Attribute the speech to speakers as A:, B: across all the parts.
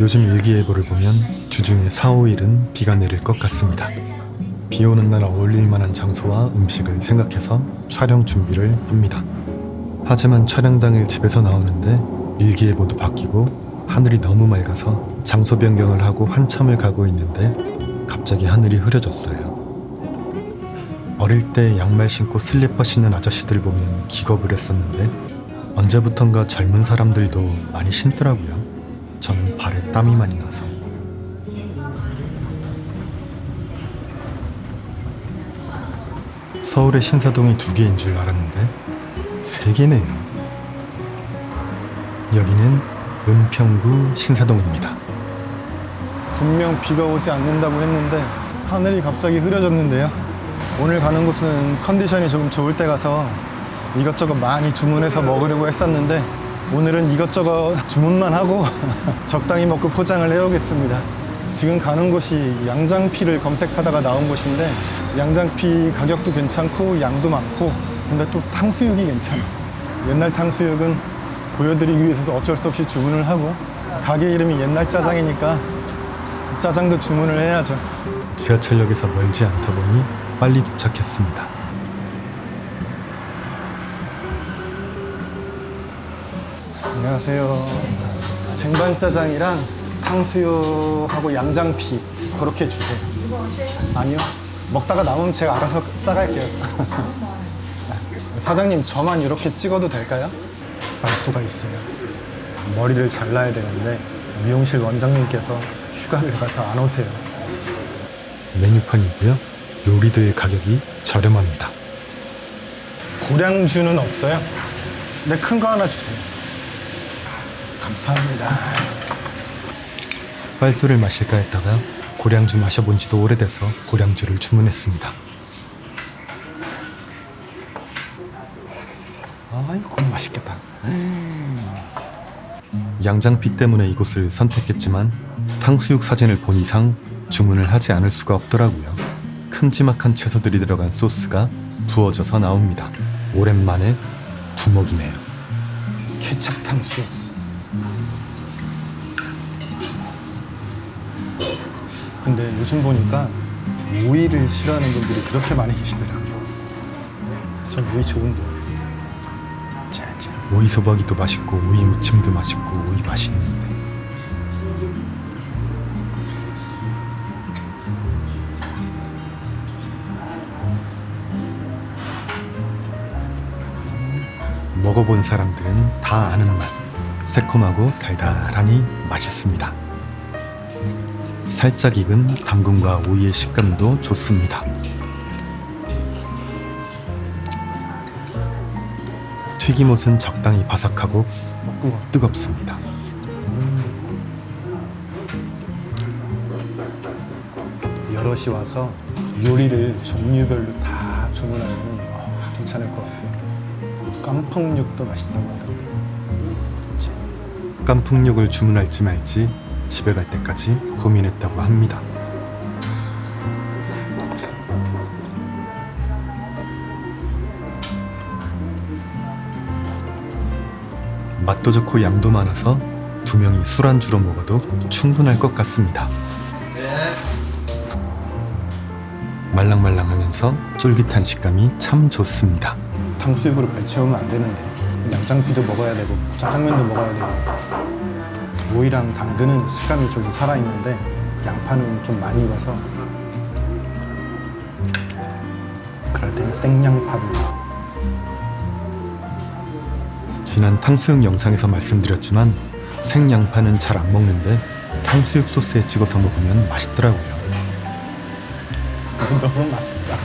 A: 요즘 일기예보를 보면 주중에 4, 5일은 비가 내릴 것 같습니다. 비 오는 날 어울릴 만한 장소와 음식을 생각해서 촬영 준비를 합니다. 하지만 촬영 당일 집에서 나오는데 일기예보도 바뀌고 하늘이 너무 맑아서 장소 변경을 하고 한참을 가고 있는데 갑자기 하늘이 흐려졌어요. 어릴 때 양말 신고 슬리퍼 신는 아저씨들 보면 기겁을 했었는데 언제부턴가 젊은 사람들도 많이 신더라고요. 저는 발에 땀이 많이 나서. 서울의 신사동이 두 개인 줄 알았는데 세 개네요. 여기는 은평구 신사동입니다.
B: 분명 비가 오지 않는다고 했는데 하늘이 갑자기 흐려졌는데요. 오늘 가는 곳은 컨디션이 조금 좋을 때 가서 이것저것 많이 주문해서 먹으려고 했었는데 오늘은 이것저것 주문만 하고 적당히 먹고 포장을 해오겠습니다. 지금 가는 곳이 양장피를 검색하다가 나온 곳인데 양장피 가격도 괜찮고 양도 많고 근데 또 탕수육이 괜찮아. 옛날 탕수육은 보여드리기 위해서도 어쩔 수 없이 주문을 하고 가게 이름이 옛날 짜장이니까 짜장도 주문을 해야죠.
A: 지하철역에서 멀지 않다 보니 빨리 도착했습니다.
B: 안녕하세요. 쟁반짜장이랑 탕수육하고 양장피 그렇게 주세요. 아니요. 먹다가 남으면 제가 알아서 싸갈게요. 사장님 저만 이렇게 찍어도 될까요? 말투가 있어요. 머리를 잘라야 되는데 미용실 원장님께서 휴가를 가서 안 오세요.
A: 메뉴판이고요. 요리들 가격이 저렴합니다.
B: 고량주는 없어요? 네, 큰거 하나 주세요. 감사합니다.
A: 빨두를 마실까 했다가 고량주 마셔본 지도 오래돼서 고량주를 주문했습니다.
B: 아이고, 맛있겠다.
A: 양장피 때문에 이곳을 선택했지만 탕수육 사진을 본 이상 주문을 하지 않을 수가 없더라고요. 큼지막한 채소들이 들어간 소스가 부어져서 나옵니다. 오랜만에 부먹이네요.
B: 케찹 탕수육. 근데 요즘 보니까 오이를 싫어하는 분들이 그렇게 많이 계시더라고요. 전 오이 좋은데. 짜잔.
A: 오이 소박이도 맛있고 오이 무침도 맛있고 오이 맛있는데 먹어본 사람들은 다 아는 맛 새콤하고 달달하니 맛있습니다 살짝 익은 당근과 오이의 식감도 좋습니다 튀김옷은 적당히 바삭하고. 뜨겁습니다.
B: 여럿이 와서 요리를 종류별로 다 주문하면 어, 괜찮을 것 같아요. 깐풍육도 맛있다고. 그치?
A: 깐풍육을 주문할지 말지 집에 갈 때까지 고민했다고 합니다. 맛도 좋고 양도 많아서 두 명이 술안주로 먹어도 충분할 것 같습니다. 말랑말랑하면서 쫄깃한 식감이 참 좋습니다.
B: 탕수육으로 배 채우면 안 되는데 양장피도 먹어야 되고 짜장면도 먹어야 되고. 오이랑 당근은 식감이 좀 살아있는데 양파는 좀 많이 익어서 그럴 때는 생양파를
A: 지난 탕수육 영상에서 말씀드렸지만 생양파는 잘 안 먹는데 탕수육 소스에 찍어서 먹으면 맛있더라고요.
B: 너무 맛있다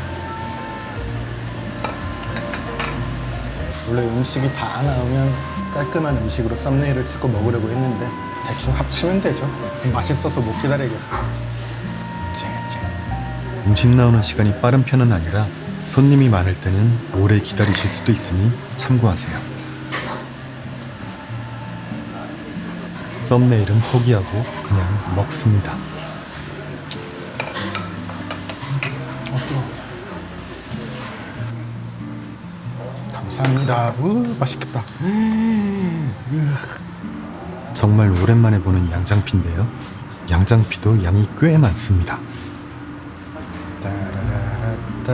B: 원래 음식이 다 나오면 깔끔한 음식으로 썸네일을 찍고 먹으려고 했는데 대충 합치면 되죠 맛있어서 못 기다리겠어 쟤쟤
A: 음식 나오는 시간이 빠른 편은 아니라 손님이 많을 때는 오래 기다리실 수도 있으니 참고하세요. 썸네일은 포기하고 그냥 먹습니다.
B: 감사합니다. 우, 맛있겠다.
A: 정말 오랜만에 보는 양장피인데요. 양장피도 양이 꽤 많습니다.
B: 따라라라따.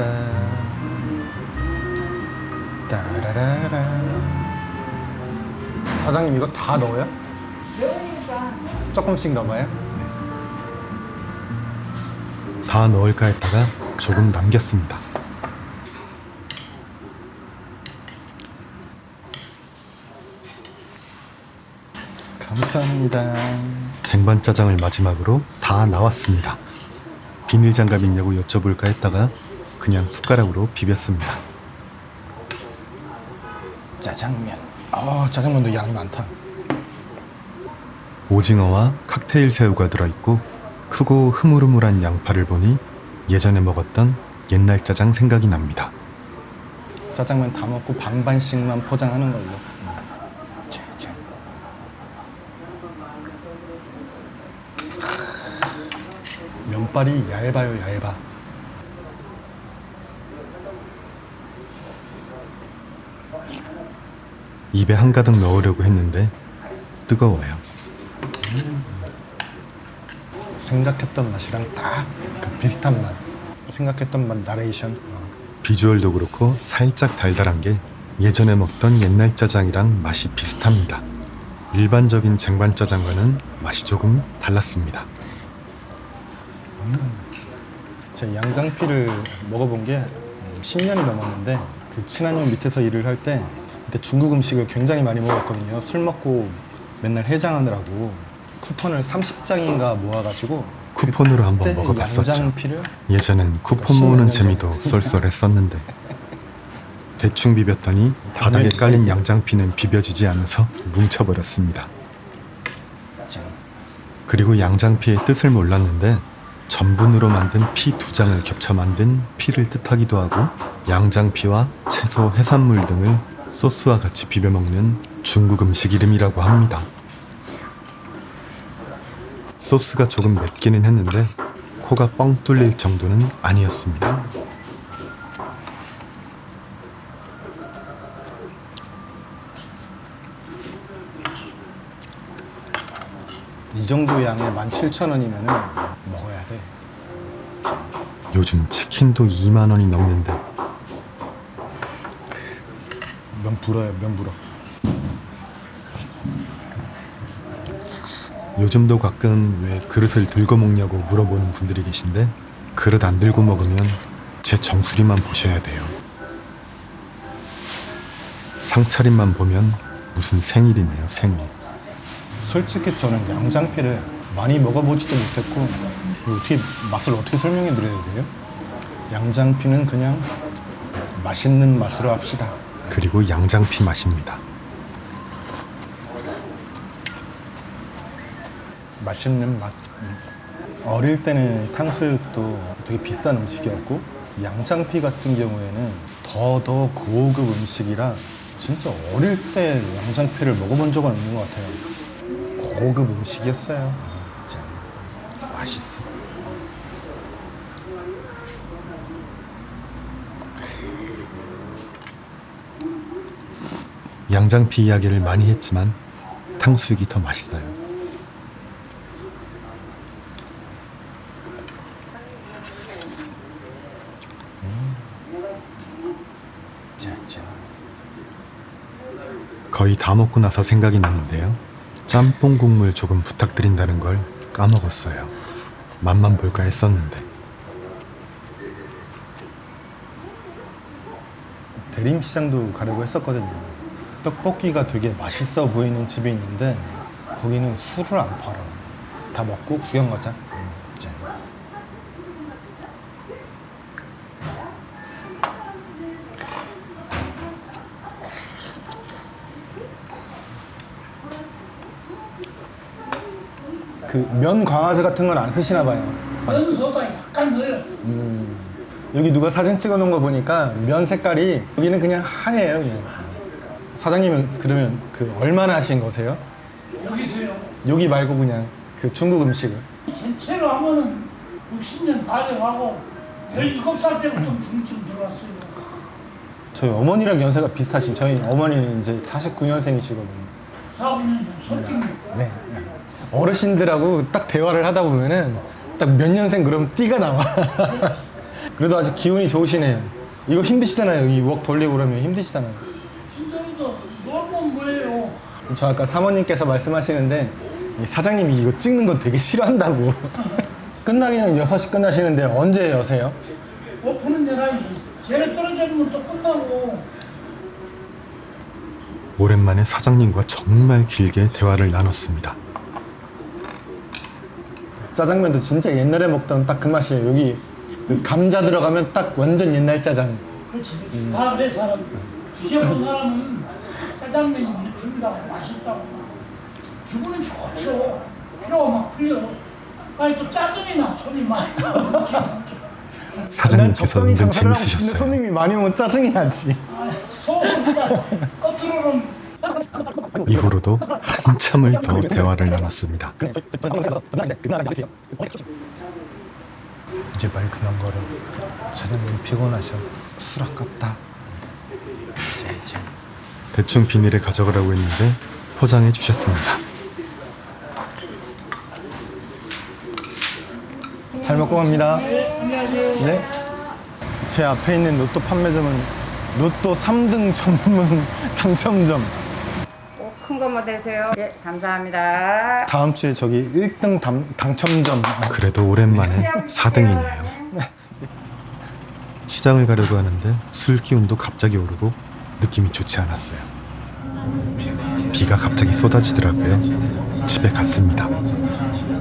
B: 따라라라. 사장님 이거 다 넣어요? 조금씩 넣어요?
A: 다 넣을까 했다가 조금 남겼습니다.
B: 감사합니다.
A: 쟁반 짜장을 마지막으로 다 나왔습니다. 비닐 장갑 있냐고 여쭤볼까 했다가 그냥 숟가락으로 비볐습니다.
B: 짜장면. 아 짜장면도 양이 많다.
A: 오징어와 칵테일 새우가 들어있고 크고 흐물흐물한 양파를 보니 예전에 먹었던 옛날 짜장 생각이 납니다.
B: 짜장면 다 먹고 반반씩만 포장하는 걸로. 짜잔. 면발이 얇아요, 얇아.
A: 입에 한가득 넣으려고 했는데 뜨거워요.
B: 생각했던 맛이랑 딱 그 비슷한 맛. 생각했던 맛 나레이션. 어.
A: 비주얼도 그렇고 살짝 달달한 게 예전에 먹던 옛날 짜장이랑 맛이 비슷합니다. 일반적인 쟁반 짜장과는 맛이 조금 달랐습니다.
B: 제 양장피를 먹어본 게 음, 10년이 넘었는데 그 친한 형 밑에서 일을 할 때 그때 중국 음식을 굉장히 많이 먹었거든요. 술 먹고 맨날 해장하느라고 쿠폰을 30장인가 모아가지고
A: 쿠폰으로 한번 먹어봤었죠.
B: 양장피를
A: 예전엔 쿠폰 모으는 재미도 쏠쏠했었는데 대충 비볐더니 바닥에 깔린 양장피는 비벼지지 않아서 뭉쳐버렸습니다.
B: 짠.
A: 그리고 양장피의 뜻을 몰랐는데 전분으로 만든 피 두 장을 겹쳐 만든 피를 뜻하기도 하고 양장피와 채소, 해산물 등을 소스와 같이 비벼 먹는 중국 음식 이름이라고 합니다. 소스가 조금 맵기는 했는데 코가 뻥 뚫릴 정도는 아니었습니다.
B: 이 정도 양에 17,000원이면 먹어야 돼.
A: 요즘 치킨도 2만 원이 넘는데
B: 면 불어요, 면 불어.
A: 요즘도 가끔 왜 그릇을 들고 먹냐고 물어보는 분들이 계신데 그릇 안 들고 먹으면 제 정수리만 보셔야 돼요. 상차림만 보면 무슨 생일이네요, 생일.
B: 솔직히 저는 양장피를 많이 먹어보지도 못했고 어떻게 맛을 어떻게 설명해 드려야 돼요? 양장피는 그냥 맛있는 맛으로 합시다.
A: 그리고 양장피 맛입니다.
B: 맛있는 맛. 음. 어릴 때는 탕수육도 되게 비싼 음식이었고 양장피 같은 경우에는 더더 고급 음식이라 진짜 어릴 때 양장피를 먹어본 적은 없는 것 같아요. 고급 음식이었어요. 짠. 맛있어.
A: 양장피 이야기를 많이 했지만 탕수육이 더 맛있어요. 거의 다 먹고 나서 생각이 났는데요. 짬뽕 국물 조금 부탁드린다는 걸 까먹었어요. 맛만 볼까 했었는데
B: 대림시장도 가려고 했었거든요. 떡볶이가 되게 맛있어 보이는 집이 있는데 거기는 술을 안 팔아. 다 먹고 구경 가자. 음, 짠. 그 면 강화제 같은 건 안 쓰시나 봐요.
C: 연소가 약간 넣어요.
B: 여기 누가 사진 찍어 놓은 거 보니까 면 색깔이 여기는 그냥 하얘요. 그냥. 사장님은 그러면 그 얼마나 하신 거세요?
C: 여기서요.
B: 여기 말고 그냥 그 중국 음식을.
C: 전체로 하면은 60년 다 돼가고 17살 때부터 중증 들어왔어요.
B: 저희 어머니랑 연세가 비슷하신 저희 어머니는 이제 49년생이시거든요.
C: 4, 5년 섞인
B: 네. 어르신들하고 딱 대화를 하다 보면은 딱 몇 년생 그럼 띠가 나와. 그래도 아직 기운이 좋으시네요. 이거 힘드시잖아요. 이 웍 돌리고 그러면 힘드시잖아요. 저 아까 사모님께서 말씀하시는데 이 사장님이 이거 찍는 거 되게 싫어한다고. 끝나기는 6시 끝나시는데 언제 여세요?
C: 오픈은 내놔야지. 쟤네 떨어지면 또 끝나고.
A: 오랜만에 사장님과 정말 길게 대화를 나눴습니다.
B: 짜장면도 진짜 옛날에 먹던 딱 그 맛이에요. 여기 그 감자 들어가면 딱 완전 옛날 짜장.
C: 그렇지. 다 그래 사람. 드셔본 사람은 짜장면이 이쁘다고 맛있다고. 기분은 좋죠. 피로가 막 풀려. 아니 또 짜증이 나 손이 많이 나.
A: 사장님께서
B: 적당히
A: 은근
B: 장사를 하고 있는데
A: 재밌으셨어요.
B: 손님이 많이 오면 짜증이 나지.
C: 겉으로는
A: 이후로도 한참을 더 대화를 나눴습니다.
B: 이제 말 그만 걸어. 사장님 피곤하셔. 술 아깝다.
A: 대충 비닐에 가져가라고 했는데 포장해 주셨습니다.
B: 잘 먹고 갑니다.
C: 안녕하세요.
B: 네. 제 앞에 있는 로또 판매점은 로또 3등 전문 당첨점.
D: 꼭큰 것만 되세요. 예, 감사합니다.
B: 다음 주에 저기 1등 당, 당첨점. 아,
A: 그래도 오랜만에 4등이네요. 시장을 가려고 하는데 술 기운도 갑자기 오르고 느낌이 좋지 않았어요. 비가 갑자기 쏟아지더라고요. 집에 갔습니다.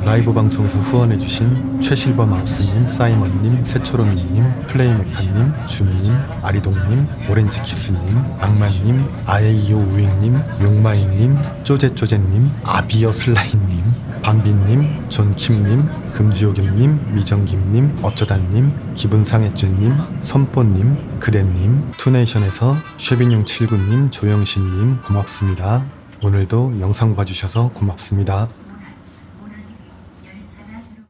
A: 라이브 방송에서 후원해주신 최실버 마우스님, 사이먼님, 새초롬이님, 플레이메카님, 준님, 아리동님, 오렌지키스님, 악마님, 아에이오 우잉님, 용마이님, 쪼제쪼제님, 아비어 슬라이님, 밤비님, 존킴님, 금지오겸님, 미정김님, 어쩌다님, 기분상했죄님, 선뽀님, 그대님, 투네이션에서 쉐빈용79님, 조영신님 고맙습니다. 오늘도 영상 봐주셔서 고맙습니다.